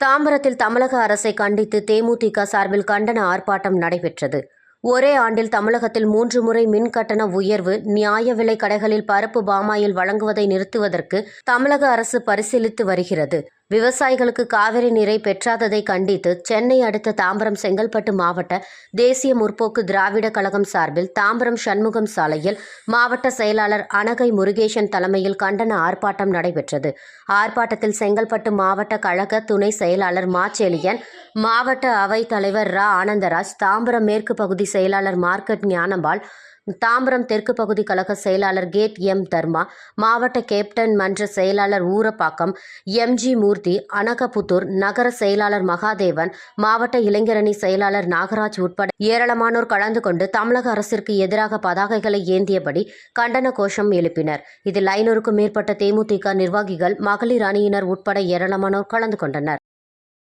தாம்பரத்தில் தமிழக அரசை கண்டித்து தேமுதிக சார்பில் கண்டன ஆர்ப்பாட்டம் நடைபெற்றது. ஒரே ஆண்டில் தமிழகத்தில் மூன்று முறை மின் கட்டண உயர்வு நியாய விலை கடைகளில் பருப்பு பாமாயில் வழங்குவதை நிறுத்துவதற்கு தமிழக அரசு பரிசீலித்து வருகிறது. விவசாயிகளுக்கு காவிரி நீரை பெற்றாததை கண்டித்து சென்னை அடுத்த தாம்பரம் செங்கல்பட்டு மாவட்ட தேசிய முற்போக்கு திராவிட கழகம் சார்பில் தாம்பரம் சண்முகம் சாலையில் மாவட்ட செயலாளர் அனகை முருகேசன் தலைமையில் கண்டன ஆர்ப்பாட்டம் நடைபெற்றது. ஆர்ப்பாட்டத்தில் செங்கல்பட்டு மாவட்ட கழக துணை செயலாளர் மாச்செலியன் மாவட்ட அவைத் தலைவர் ரா. ஆனந்தராஜ் தாம்பரம் மேற்கு பகுதி செயலாளர் மார்க்கெட் ஞானம்பாள் தாம்பரம் தெற்கு பகுதி கழக செயலாளர் கேட் எம் தர்மா மாவட்ட கேப்டன் மன்ற செயலாளர் ஊரப்பாக்கம் எம்ஜி மூர்த்தி அனகபுத்தூர் நகர செயலாளர் மகாதேவன் மாவட்ட இளைஞரணி செயலாளர் நாகராஜ் உட்பட ஏராளமானோர் கலந்து கொண்டு தமிழக அரசிற்கு எதிராக பதாகைகளை ஏந்தியபடி கண்டன கோஷம் எழுப்பினர். இதில் ஐநூறுக்கும் மேற்பட்ட தேமுதிக நிர்வாகிகள் மகளிர் அணியினர் உட்பட ஏராளமானோர் கலந்து கொண்டனர்.